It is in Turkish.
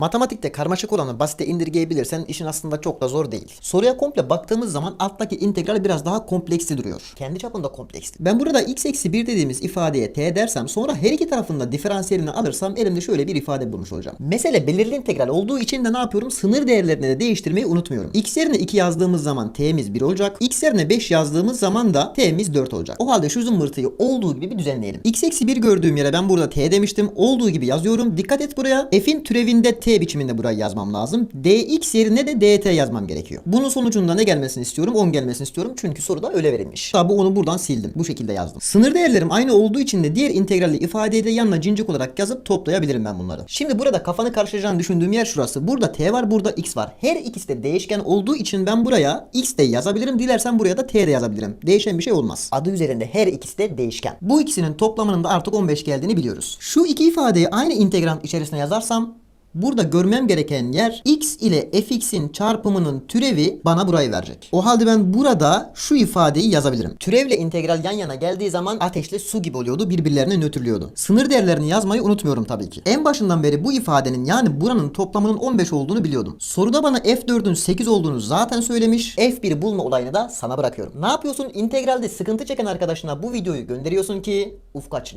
Matematikte karmaşık olanı basite indirgeyebilirsen işin aslında çok da zor değil. Soruya komple baktığımız zaman alttaki integral biraz daha kompleksli duruyor. Kendi çapında kompleksli. Ben burada x eksi 1 dediğimiz ifadeye t dersem sonra her iki tarafında diferansiyelini alırsam elimde şöyle bir ifade bulmuş olacağım. Mesele belirli integral olduğu için de ne yapıyorum? Sınır değerlerini de değiştirmeyi unutmuyorum. x yerine 2 yazdığımız zaman t'miz 1 olacak. x yerine 5 yazdığımız zaman da t'miz 4 olacak. O halde şu zımbırtıyı olduğu gibi bir düzenleyelim. x eksi 1 gördüğüm yere ben burada t demiştim. Olduğu gibi yazıyorum. Dikkat et buraya. f'in türevinde t biçiminde burayı yazmam lazım. dx yerine de dt yazmam gerekiyor. Bunun sonucunda ne gelmesini istiyorum? 10 gelmesini istiyorum. Çünkü soruda öyle verilmiş. Tabi onu buradan sildim. Bu şekilde yazdım. Sınır değerlerim aynı olduğu için de diğer integralli ifadeyi de yanına cincik olarak yazıp toplayabilirim ben bunları. Şimdi burada kafanı karıştıracağını düşündüğüm yer şurası. Burada t var, burada x var. Her ikisi de değişken olduğu için ben buraya x de yazabilirim. Dilersen buraya da t de yazabilirim. Değişen bir şey olmaz. Adı üzerinde her ikisi de değişken. Bu ikisinin toplamının da artık 15 geldiğini biliyoruz. Şu iki ifadeyi aynı integrant içerisine yazarsam Burada görmem gereken yer x ile fx'in çarpımının türevi bana burayı verecek. O halde ben burada şu ifadeyi yazabilirim. Türevle integral yan yana geldiği zaman ateşle su gibi oluyordu birbirlerine nötrlüyordu. Sınır değerlerini yazmayı unutmuyorum tabii ki. En başından beri bu ifadenin yani buranın toplamının 15 olduğunu biliyordum. Soruda bana f4'ün 8 olduğunu zaten söylemiş. F1 bulma olayını da sana bırakıyorum. Ne yapıyorsun? İntegralde sıkıntı çeken arkadaşına bu videoyu gönderiyorsun ki ufku açılıyor.